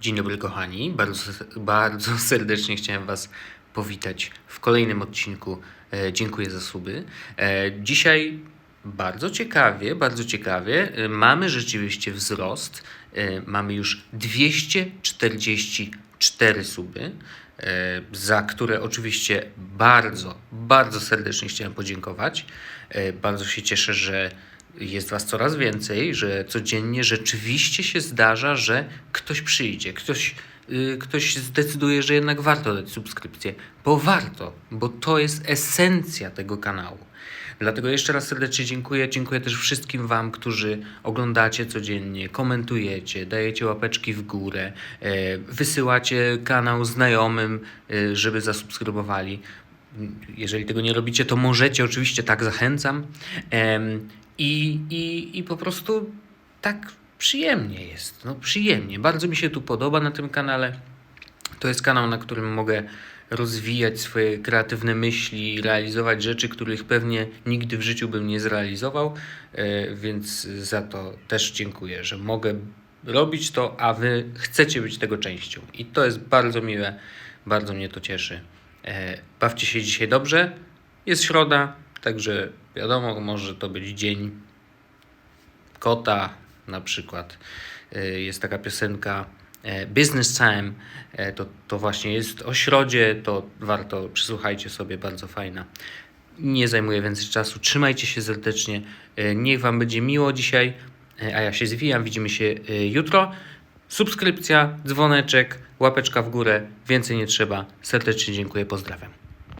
Dzień dobry kochani, bardzo, bardzo serdecznie chciałem Was powitać w kolejnym odcinku. E, dziękuję za suby. E, dzisiaj bardzo ciekawie, bardzo ciekawie, e, mamy rzeczywiście wzrost. E, mamy już 244 suby, e, za które oczywiście bardzo, bardzo serdecznie chciałem podziękować. E, bardzo się cieszę, że jest Was coraz więcej, że codziennie rzeczywiście się zdarza, że ktoś przyjdzie, ktoś, y, ktoś zdecyduje, że jednak warto dać subskrypcję, bo warto, bo to jest esencja tego kanału. Dlatego jeszcze raz serdecznie dziękuję. Dziękuję też wszystkim Wam, którzy oglądacie codziennie, komentujecie, dajecie łapeczki w górę, e, wysyłacie kanał znajomym, e, żeby zasubskrybowali. Jeżeli tego nie robicie, to możecie, oczywiście tak zachęcam. I, i, I po prostu tak przyjemnie jest. No, przyjemnie. Bardzo mi się tu podoba na tym kanale. To jest kanał, na którym mogę rozwijać swoje kreatywne myśli, realizować rzeczy, których pewnie nigdy w życiu bym nie zrealizował, e, więc za to też dziękuję, że mogę robić to, a wy chcecie być tego częścią. I to jest bardzo miłe, bardzo mnie to cieszy. E, Bawcie się dzisiaj dobrze. Jest środa, także wiadomo, może to być dzień kota na przykład. E, Jest taka piosenka e, Business Time, to, to właśnie jest o środzie, to warto, przysłuchajcie sobie, bardzo fajna. Nie zajmuję więcej czasu, trzymajcie się serdecznie, niech Wam będzie miło dzisiaj, a ja się zwijam, widzimy się jutro. Subskrypcja, dzwoneczek, łapeczka w górę, więcej nie trzeba. Serdecznie dziękuję, pozdrawiam.